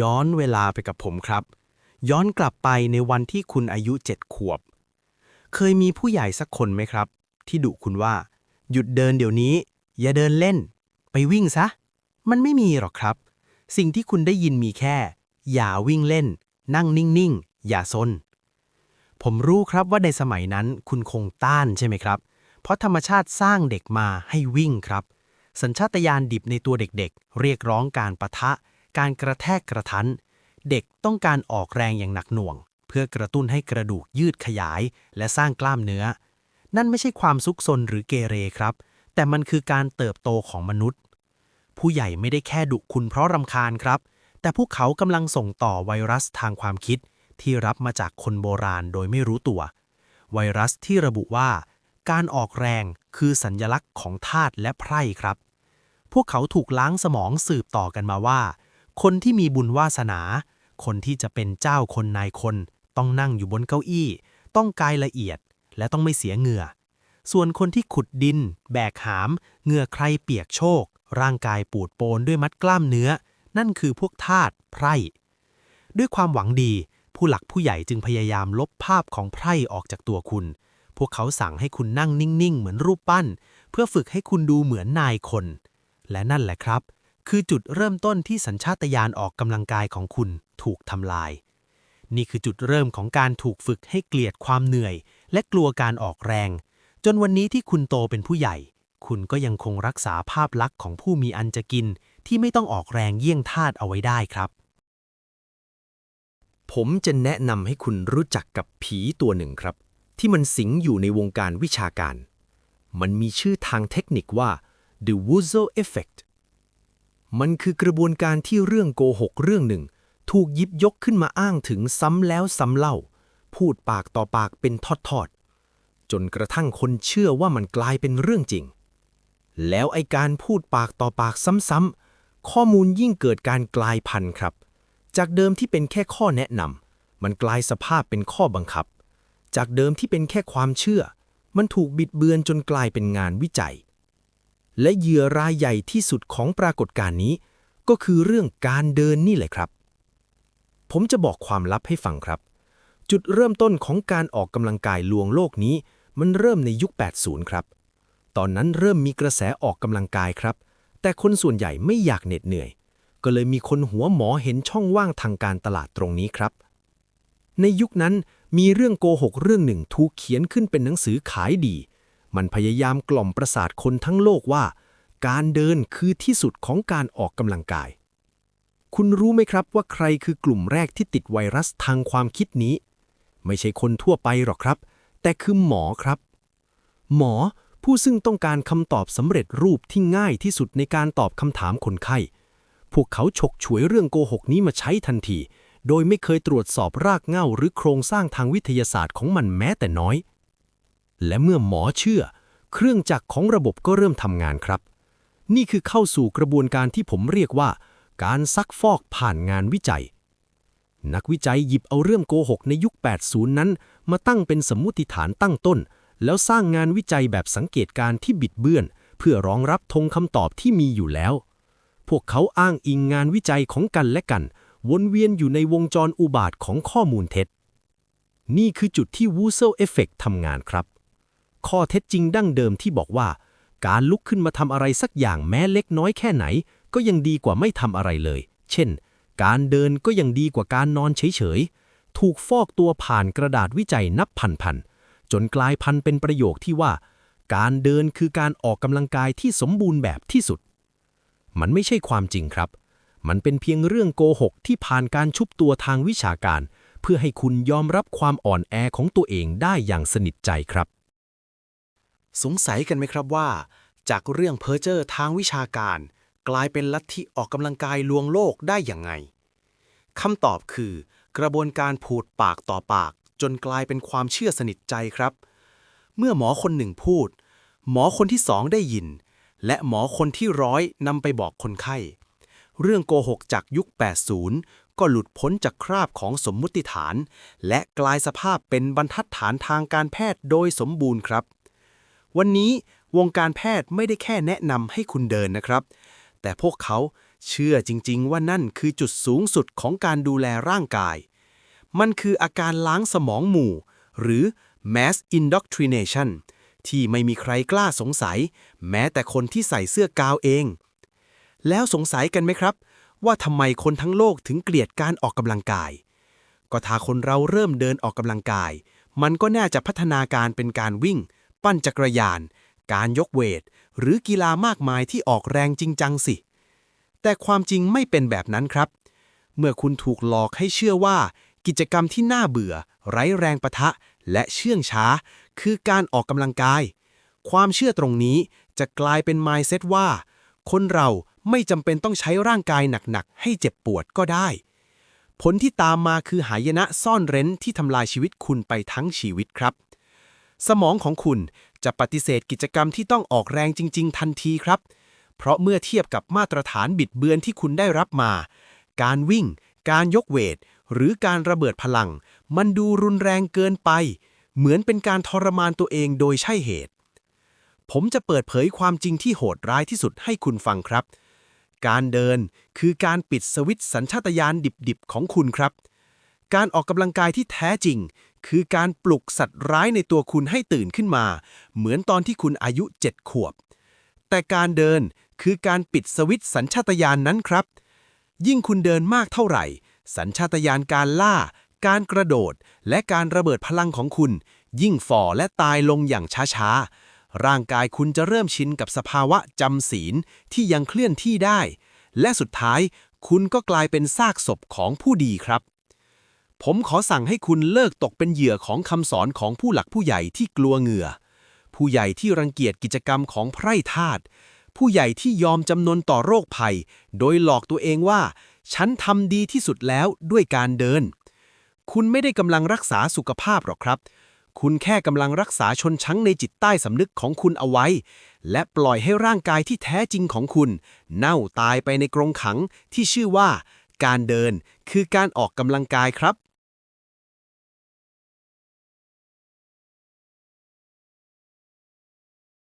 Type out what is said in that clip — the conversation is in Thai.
ย้อนเวลาไปกับผมครับ ย้อนกลับไปในวันที่คุณอายุเจ็ดขวบ เคยมีผู้ใหญ่สักคนไหมครับ ที่ดุคุณว่า หยุดเดินเดี๋ยวนี้ อย่าเดินเล่น ไปวิ่งซะ มันไม่มีหรอกครับ สิ่งที่คุณได้ยินมีแค่ อย่าวิ่งเล่น นั่งนิ่งๆ อย่าซน ผมรู้ครับว่าในสมัยนั้นคุณคงต้านใช่ไหมครับ เพราะธรรมชาติสร้างเด็กมาให้วิ่งครับ สัญชาตญาณดิบในตัวเด็กๆ เรียกร้องการประทะ การกระแทกกระทัน เด็กต้องการออกแรงอย่างหนักหน่วง เพื่อกระตุ้นให้กระดูกยืดขยาย และสร้างกล้ามเนื้อ นั่นไม่ใช่ความซุกซนหรือเกเรครับ แต่มันคือการเติบโตของมนุษย์ ผู้ใหญ่ไม่ได้แค่ดุคุณเพราะรำคาญครับ แต่พวกเขากำลังส่งต่อไวรัสทางความคิด ที่รับมาจากคนโบราณโดยไม่รู้ตัว ไวรัสที่ระบุว่า การออกแรงคือสัญญลักษณ์ของธาตุและไพร่ครับพวกเขาถูกล้างสมองสืบต่อกันมาว่า คนที่มีบุญวาสนา คนที่จะเป็นเจ้าคนนายคน ต้องนั่งอยู่บนเก้าอี้ ต้องกายละเอียด และต้องไม่เสียเหงื่อ ส่วนคนที่ขุดดิน แบกหาม เหงื่อใครเปียกโชก ร่างกายปูดโปนด้วยมัดกล้ามเนื้อ นั่นคือพวกธาตุไพร่ ด้วยความหวังดี ผู้หลักผู้ใหญ่จึงพยายามลบภาพของไพร่ออกจากตัวคุณ พวกเขาสั่งให้คุณนั่งนิ่งๆ เหมือนรูปปั้น เพื่อฝึกให้คุณดูเหมือนนายคน และนั่นแหละครับ คือจุดเริ่มต้นที่สัญชาตญาณออกกำลังกายของคุณถูกทำลาย นี่คือจุดเริ่มของการถูกฝึกให้เกลียดความเหนื่อย และกลัวการออกแรง จนวันนี้ที่คุณโตเป็นผู้ใหญ่ คุณก็ยังคงรักษาภาพลักษณ์ของผู้มีอันจะกิน ที่ไม่ต้องออกแรงเยี่ยงทาสเอาไว้ได้ครับ ผมจะแนะนำให้คุณรู้จักกับผีตัวหนึ่งครับ ที่มันสิงอยู่ในวงการวิชาการ มันมีชื่อทางเทคนิคว่า the Wuzel Effect มันคือกระบวนการที่เรื่องโกหกเรื่องหนึ่ง ถูกยิบยกขึ้นมาอ้างถึงซ้ำแล้วซ้ำเล่า พูดปากต่อปากเป็นทอดๆ จนกระทั่งคนเชื่อว่ามันกลายเป็นเรื่องจริง แล้วไอการพูดปากต่อปากซ้ำๆ ข้อมูลยิ่งเกิดการกลายพันธุ์ครับ จากเดิมที่เป็นแค่ข้อแนะนำมันกลายสภาพเป็นข้อบังคับ จากเดิมที่เป็นแค่ความเชื่อ มันถูกบิดเบือนจนกลายเป็นงานวิจัย และเหยื่อรายใหญ่ที่สุดของปรากฏการณ์นี้ ก็คือเรื่องการเดินนี่แหละครับ ผมจะบอกความลับให้ฟังครับ จุดเริ่มต้นของการออกกำลังกายลวงโลกนี้ มันเริ่มในยุค 80 ครับ ตอนนั้นเริ่มมีกระแสออกกำลังกายครับ แต่คนส่วนใหญ่ไม่อยากเหน็ดเหนื่อย ก็เลยมีคนหัวหมอเห็นช่องว่างทางการตลาดตรงนี้ครับ ในยุคนั้นมีเรื่องโกหกเรื่องหนึ่งถูกเขียนขึ้นเป็นหนังสือขายดี มันพยายามกล่อมประสาทคนทั้งโลกว่า การเดินคือที่สุดของการออกกำลังกาย คุณรู้ไหมครับว่าใครคือกลุ่มแรกที่ติดไวรัสทางความคิดนี้ ไม่ใช่คนทั่วไปหรอกครับ แต่คือหมอครับ หมอผู้ซึ่งต้องการคำตอบสำเร็จรูปที่ง่ายที่สุดในการตอบคำถามคนไข้ พวกเขาฉกฉวยเรื่องโกหกนี้มาใช้ทันที โดยไม่เคยตรวจสอบรากเหง้าหรือโครงสร้างทางวิทยาศาสตร์ของมันแม้แต่น้อย และเมื่อหมอเชื่อ เครื่องจักรของระบบก็เริ่มทำงานครับ นี่คือเข้าสู่กระบวนการที่ผมเรียกว่า การซักฟอกผ่านงานวิจัย นักวิจัยหยิบเอาเรื่องโกหกในยุค 80 นั้น มาตั้งเป็นสมมุติฐานตั้งต้น แล้วสร้างงานวิจัยแบบสังเกตการณ์ที่บิดเบือน เพื่อรองรับธงคำตอบที่มีอยู่แล้ว พวกเขาอ้างอิงงานวิจัยของกันและกัน วนเวียนอยู่ในวงจรอุบาทของข้อมูลเท็จนี่คือจุดที่ Wuzel Effect ทำงานครับ ข้อเท็จจริงดั้งเดิมที่บอกว่า การลุกขึ้นมาทำอะไรสักอย่างแม้เล็กน้อยแค่ไหน ก็ยังดีกว่าไม่ทำอะไรเลย เช่น การเดินก็ยังดีกว่าการนอนเฉยๆ ถูกฟอกตัวผ่านกระดาษวิจัยนับพันๆ จนกลายพันธุ์เป็นประโยคที่ว่า การเดินคือการออกกำลังกายที่สมบูรณ์แบบที่สุด มันไม่ใช่ความจริงครับ มันเป็นเพียงเรื่องโกหกที่ผ่านการชุบตัวทางวิชาการ เพื่อให้คุณยอมรับความอ่อนแอของตัวเองได้อย่างสนิทใจครับ สงสัยกันไหมครับว่า จากเรื่องเพ้อเจ้อทางวิชาการ กลายเป็นลัทธิออกกำลังกายลวงโลกได้อย่างไงคำตอบคือ กระบวนการพูดปากต่อปาก จนกลายเป็นความเชื่อสนิทใจครับ เมื่อหมอคนหนึ่งพูด หมอคนที่สองได้ยิน และหมอคนที่ร้อยนำไปบอกคนไข้ เรื่องโกหกจากยุค 80 ก็หลุดพ้นจากคราบของสมมุติฐาน และกลายสภาพเป็นบรรทัดฐานทางการแพทย์โดยสมบูรณ์ครับ วันนี้วงการแพทย์ไม่ได้แค่แนะนำให้คุณเดินนะครับ แต่พวกเขาเชื่อจริง ๆ ว่านั่นคือจุดสูงสุดของการดูแลร่างกาย มันคืออาการล้างสมองหมู่ หรือ mass indoctrination ที่ไม่มีใครกล้าสงสัย แม้แต่คนที่ใส่เสื้อกาวเอง แล้วสงสัยกันไหมครับ ว่าทำไมคนทั้งโลกถึงเกลียดการออกกำลังกาย ก็ถ้าคนเราเริ่มเดินออกกำลังกาย มันก็น่าจะพัฒนาการเป็นการวิ่ง ปั้นจักรยาน การยกเวท หรือกีฬามากมายที่ออกแรงจริงจังสิ แต่ความจริงไม่เป็นแบบนั้นครับ เมื่อคุณถูกหลอกให้เชื่อว่า กิจกรรมที่น่าเบื่อ ไร้แรงประทะ และเชื่องช้า คือการออกกำลังกาย ความเชื่อตรงนี้จะกลายเป็น mindset ว่า คนเราไม่จำเป็นต้องใช้ร่างกายหนัก ๆ ให้เจ็บปวดก็ได้ ผลที่ตามมาคือหายนะซ่อนเร้นที่ทำลายชีวิตคุณไปทั้งชีวิตครับ สมองของคุณจะปฏิเสธกิจกรรมที่ต้องออกแรงจริง ๆ ทันทีครับ เพราะเมื่อเทียบกับมาตรฐานบิดเบือนที่คุณได้รับมา การวิ่ง การยกเวท หรือการระเบิดพลัง มันดูรุนแรงเกินไป เหมือนเป็นการทรมานตัวเองโดยใช่เหตุ ผมจะเปิดเผยความจริงที่โหดร้ายที่สุดให้คุณฟังครับ การเดินคือการปิดสวิตช์สัญชาตญาณดิบๆของคุณครับ การออกกำลังกายที่แท้จริง คือการปลุกสัตว์ร้ายในตัวคุณให้ตื่นขึ้นมา เหมือนตอนที่คุณอายุ 7 ขวบ แต่การเดินคือการปิดสวิตช์สัญชาตญาณนนั้นครับ ยิ่งคุณเดินมากเท่าไหร่ สัญชาตญาณการล่า การกระโดด และการระเบิดพลังของคุณ ยิ่งฝ่อและตายลงอย่างช้าๆ ร่างกายคุณจะเริ่มชินกับสภาวะจำศีลที่ยังเคลื่อนที่ได้ และสุดท้ายคุณก็กลายเป็นซากศพของผู้ดีครับ ผมขอสั่งให้คุณเลิกตกเป็นเหยื่อของคำสอนของผู้หลักผู้ใหญ่ที่กลัวเหงื่อ ผู้ใหญ่ที่รังเกียจกิจกรรมของไพร่ทาสผู้ใหญ่ที่ยอมจำนนต่อโรคภัย โดยหลอกตัวเองว่า ฉันทำดีที่สุดแล้วด้วยการเดิน คุณไม่ได้กำลังรักษาสุขภาพหรอกครับ คุณแค่กำลังรักษาชนชั้งในจิตใต้สำนึกของคุณเอาไว้ และปล่อยให้ร่างกายที่แท้จริงของคุณ เน่าตายไปในกรงขังที่ชื่อว่า การเดิน คือการออกกำลังกายครับ